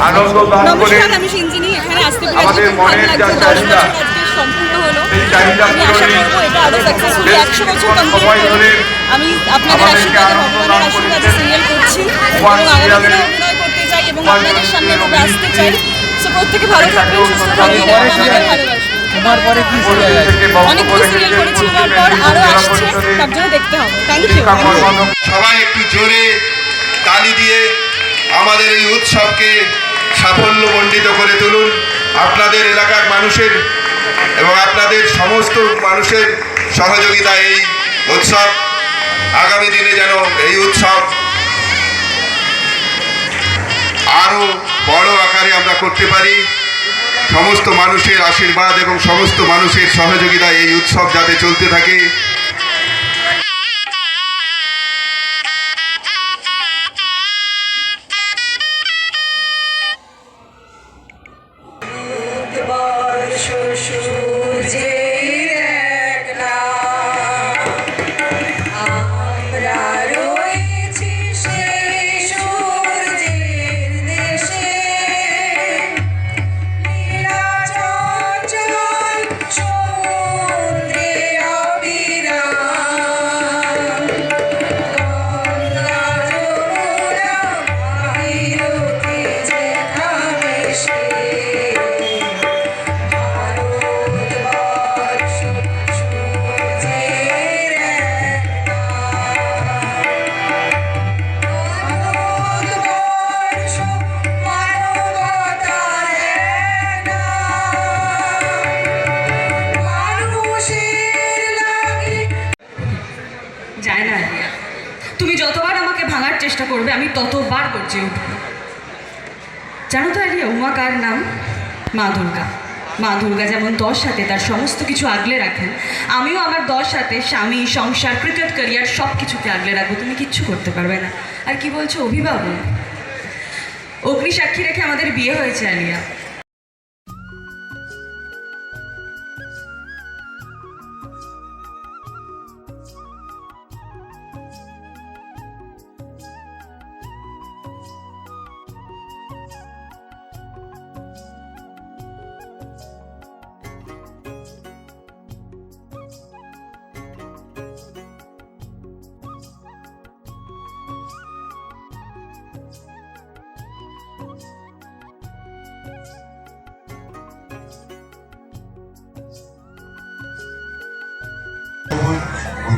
আনন্দ দান করে আমি এখানে আসতে পেরে আমাদের মনের যা চাহিদা, সম্পূর্ণ হলো। সেই চাহিদা আমি আশা করব এটা আরও সাকসেসফুলি একশো বছর কমপ্লিট সময় ধরে আমি আপনাদের আশীর্বাদে ভগবানের আশীর্বাদে সিরিয়াল করছি এবং আগামী অভিনয় করতে চাই এবং আপনাদের সামনে এভাবে আসতে চাই। সো প্রত্যেকে ভালো থাকবেন সুস্থ থাকবেন আমাদের ভালোবাসবেন। তোমার পরে কি পরিবেশ থেকে বক্তব্য অনেকগুলো সিরিয়াল করেছি এবার পর আরও আসছে। তার জন্য দেখতে হবে। থ্যাংক ইউ সবাই একটু জোরে তালি দিয়ে আমাদের এই উৎসবকে সাফল্যমণ্ডিত করে তুলুন। আপনাদের এলাকার মানুষের এবং আপনাদের সমস্ত মানুষের সহযোগিতা এই উৎসব। আগামী দিনে যেন এই উৎসব আরও বড় আকারে আমরা করতে পারি। সমস্ত মানুষের আশীর্বাদ এবং সমস্ত মানুষের সহযোগিতা এই উৎসব যাতে চলতে থাকে। আমরা যায় না তুমি যতবার আমাকে ভাঙার চেষ্টা করবে, আমি ততবার গর্জে উঠব। জানো তো আলিয়া, উমা কার নাম? মা দুর্গা। মা দুর্গা যেমন দশ হাতে তার সমস্ত কিছু আগলে রাখেন, আমিও আমার দশ হাতে স্বামী, সংসার ক্রিকেট ক্যারিয়ার সব কিছুকে আগলে রাখব। তুমি কিচ্ছু করতে পারবে না। আর কি বলছো, অভিভাবক? অগ্নি সাক্ষী রেখে আমাদের বিয়ে হয়েছে, আলিয়া।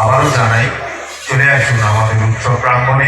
আবারও জানাই চলে আসুন আমাদের উৎসব প্রাঙ্গণে।